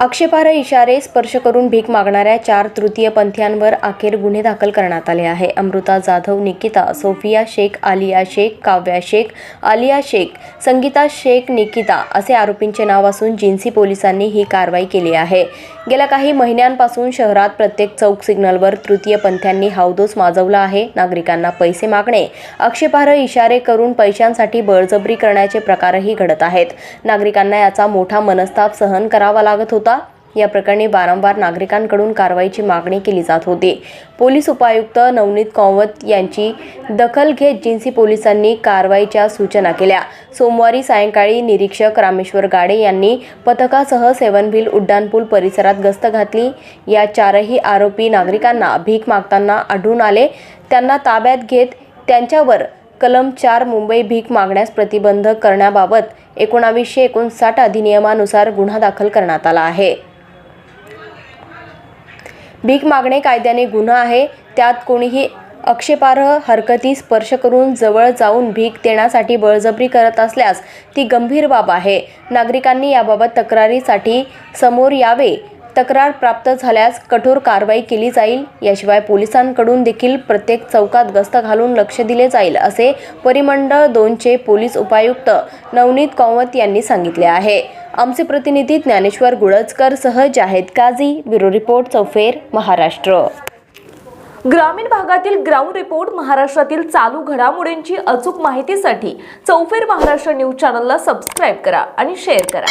आक्षेपार्ह इशारे स्पर्श करून भीक मागणाऱ्या चार तृतीय पंथ्यांवर अखेर गुन्हे दाखल करण्यात आले आहे. अमृता जाधव निकिता सोफिया शेख आलिया शेख काव्या शेख आलिया शेख संगीता शेख निकिता असे आरोपींचे नाव असून जिन्सी पोलिसांनी ही कारवाई केली आहे. गेल्या काही महिन्यांपासून शहरात प्रत्येक चौक सिग्नलवर तृतीय पंथ्यांनी हावदोस माजवला आहे. नागरिकांना पैसे मागणे आक्षेपार्ह इशारे करून पैशांसाठी बळजबरी करण्याचे प्रकारही घडत आहेत. नागरिकांना याचा मोठा मनस्ताप सहन करावा लागत होता. होता. या प्रकरणी वारंवार नागरिकांकडून कारवाईची मागणी केली जात होती. पोलीस उपायुक्त नवनीत कावत यांची दखल घेत जिन्सी पोलिसांनी कारवाईच्या सूचना केल्या. सोमवारी सायंकाळी निरीक्षक रामेश्वर गाडे यांनी पथकासह सेवनभिल उड्डाणपूल परिसरात गस्त घातली. या चारही आरोपी नागरिकांना भीक मागताना आढळून आले. त्यांना ताब्यात घेत त्यांच्यावर कलम चार मुंबई भीक मागण्यास प्रतिबंध करण्याबाबत एकोणावीसशे एकोणसाठ अधिनियमानुसार गुन्हा दाखल करण्यात आला आहे. भीक मागणे कायद्याने गुन्हा आहे. त्यात कोणीही आक्षेपार्ह हरकती स्पर्श करून जवळ जाऊन भीक देण्यासाठी बळजबरी करत असल्यास ती गंभीर बाब आहे. नागरिकांनी याबाबत तक्रारीसाठी समोर यावे तक्रार प्राप्त झाल्यास कठोर कारवाई केली जाईल. याशिवाय पोलिसांकडून देखील प्रत्येक चौकात गस्त घालून लक्ष दिले जाईल असे परिमंडळ दोनचे पोलीस उपायुक्त नवनीत कौवत यांनी सांगितले आहे. आमचे प्रतिनिधी ज्ञानेश्वर गुळजकर सह जाहेद काझी ब्युरो रिपोर्ट चौफेर महाराष्ट्र. ग्रामीण भागातील ग्राउंड रिपोर्ट महाराष्ट्रातील चालू घडामोडींची अचूक माहितीसाठी चौफेर महाराष्ट्र न्यूज चॅनलला सबस्क्राईब करा आणि शेअर करा.